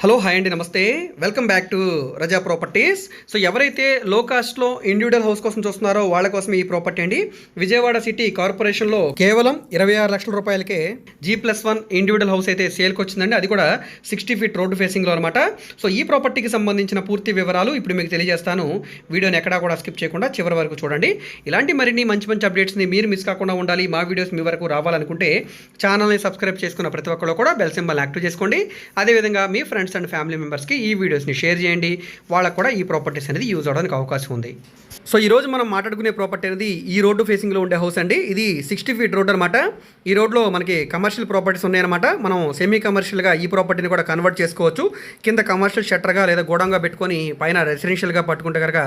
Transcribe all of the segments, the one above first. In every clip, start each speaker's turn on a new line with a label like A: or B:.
A: Hello hi అండి నమస్తే. Welcome back to Raza properties. So ఎవరైతే లో కాస్ట్లో ఇండివిజువల్ హౌస్ కోసం చూస్తున్నారో వాళ్ళ కోసం ఈ ప్రాపర్టీ అండి. విజయవాడ సిటీ కార్పొరేషన్లో కేవలం ఇరవై ఆరు లక్షల రూపాయలకే G plus one individual house అయితే సేల్కి వచ్చిందండి. అది కూడా సిక్స్టీ ఫీట్ రోడ్డు ఫేసింగ్లో అనమాట సో ఈ ప్రాపర్టీకి సంబంధించిన పూర్తి వివరాలు ఇప్పుడు మీకు తెలియజేస్తాను. వీడియోని ఎక్కడా కూడా స్కిప్ చేయకుండా చివరి వరకు చూడండి. ఇలాంటి మరిన్ని మంచి మంచి అప్డేట్స్ని మీరు మిస్ కాకుండా ఉండాలి. మా వీడియోస్ మీ వరకు రావాలనుకుంటే ఛానల్ని సబ్స్క్రైబ్ చేసుకున్న ప్రతి ఒక్కరు కూడా బెల్ సింబల్ యాక్టివ్ చేసుకోండి. అదేవిధంగా మీ ఫ్రెండ్స్ అండ్ ఫ్యామిలీ మెంబర్స్కి ఈ వీడియోస్ని షేర్ చేయండి. వాళ్ళకు కూడా ఈ ప్రాపర్టీస్ అనేది యూజ్ అవడానికి అవకాశం ఉంది. సో ఈ రోజు మనం మాట్లాడుకునే ప్రాపర్టీ అనేది ఈ రోడ్డు ఫేసింగ్లో ఉండే హౌస్ అండి. ఇది సిక్స్టీ ఫీట్ రోడ్ అనమాట ఈ రోడ్లో మనకి కమర్షియల్ ప్రాపర్టీస్ ఉన్నాయన్నమాట. మనం సెమీ కమర్షియల్గా ఈ ప్రాపర్టీని కూడా కన్వర్ట్ చేసుకోవచ్చు. కింద కమర్షియల్ షట్టర్గా లేదా గోడంగా పెట్టుకొని పైన రెసిడెన్షియల్గా పట్టుకుంటే కనుక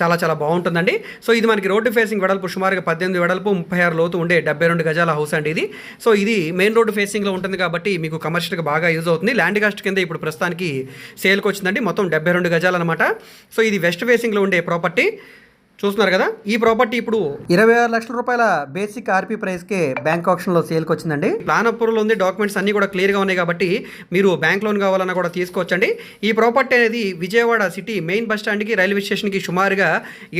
A: చాలా చాలా బాగుంటుందండి. సో ఇది మనకి రోడ్డు ఫేసింగ్ వెడల్పు సుమారుగా పద్దెనిమిది వెడల్పు ముప్పై ఆరు లోతు ఉండే డెబ్బై రెండు గజాల హౌస్ అండి ఇది. సో ఇది మెయిన్ రోడ్డు ఫేసింగ్లో ఉంటుంది కాబట్టి మీకు కమర్షియల్గా బాగా యూజ్ అవుతుంది. ల్యాండ్ కాస్ట్ కింద ఇప్పుడు ప్రస్తుతం ప్రస్తుతానికి సేల్కి వచ్చిందండి. మొత్తం డెబ్బై రెండు గజాలు అనమాట సో ఇది వెస్ట్ ఫేసింగ్లో ఉండే ప్రాపర్టీ. చూస్తున్నారు కదా? ఈ ప్రాపర్టీ ఇప్పుడు ఇరవై ఆరు లక్షల రూపాయల బేసిక్ ఆర్పీ ప్రైస్కే బ్యాంక్ ఆప్షన్లో సేల్కి వచ్చిందండి. ప్లాన్ అప్రూవల్ ఉంది డాక్యుమెంట్స్ అన్నీ కూడా క్లియర్గా ఉన్నాయి కాబట్టి మీరు బ్యాంక్ లోన్ కావాలన్నా కూడా తీసుకోవచ్చండి. ఈ ప్రాపర్టీ అనేది విజయవాడ సిటీ మెయిన్ బస్ స్టాండ్కి రైల్వే స్టేషన్కి సుమారుగా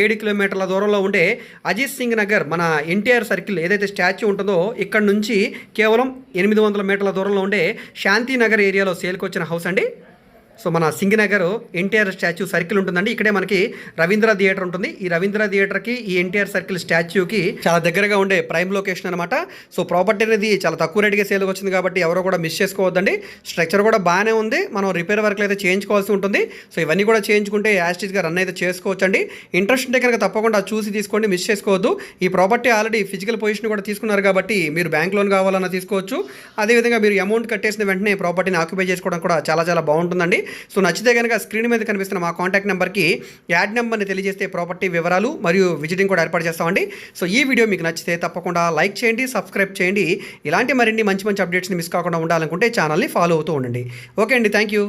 A: ఏడు కిలోమీటర్ల దూరంలో ఉండే అజిత్ సింగ్ నగర్ మన ఎన్టీఆర్ సర్కిల్ ఏదైతే స్టాచ్యూ ఉంటుందో ఇక్కడ నుంచి కేవలం ఎనిమిది వందల మీటర్ల దూరంలో ఉండే శాంతినగర్ ఏరియాలో సేల్కి వచ్చిన హౌస్ అండి. సో మన సింగనగర్ ఎన్టీఆర్ స్టాచ్యూ సర్కిల్ ఉంటుందండి. ఇక్కడే మనకి రవీంద్ర థియేటర్ ఉంటుంది. ఈ రవీంద్ర థియేటర్కి ఈ ఎన్టీఆర్ సర్కిల్ స్టాచ్యూకి చాలా దగ్గరగా ఉండే ప్రైమ్ లొకేషన్ అనమాట సో ప్రాపర్టీ అనేది చాలా తక్కువ రేటుగా సేల్కి వచ్చింది కాబట్టి ఎవరో కూడా మిస్ చేసుకోవద్దండి. స్ట్రక్చర్ కూడా బాగానే ఉంది. మనం రిపేర్ వర్క్లు అయితే చేయించుకోవాల్సి ఉంటుంది. సో ఇవన్నీ కూడా చేయించుకుంటే యాస్టీస్గా రన్ అయితే చేసుకోవచ్చండి. ఇంట్రెస్ట్ ఉంటే కనుక తప్పకుండా చూసి తీసుకోండి మిస్ చేసుకోవద్దు. ఈ ప్రాపర్టీ ఆల్రెడీ ఫిజికల్ పొజిషన్ కూడా తీసుకున్నారు కాబట్టి మీరు బ్యాంక్ లోన్ కావాలన్నా తీసుకోవచ్చు. అదేవిధంగా మీరు అమౌంట్ కట్టేసిన వెంటనే ప్రాపర్టీని ఆక్యుపై చేసుకోవడం కూడా చాలా చాలా బాగుంటుందండి. సో నచ్చితే కనుక స్క్రీన్ మీద కనిపిస్తున్న మా కాంటాక్ట్ నెంబర్కి యాడ్ నెంబర్ని తెలియజేస్తే ప్రాపర్టీ వివరాలు మరియు విజిటింగ్ కూడా ఏర్పాటు చేస్తామండి. సో ఈ వీడియో మీకు నచ్చితే తప్పకుండా లైక్ చేయండి సబ్స్క్రైబ్ చేయండి. ఇలాంటి మరిన్ని మంచి మంచి అప్డేట్స్ని మిస్ కాకుండా ఉండాలనుకుంటే ఛానల్ని ఫాలో అవుతూ ఉండండి. ఓకే అండి థ్యాంక్ యూ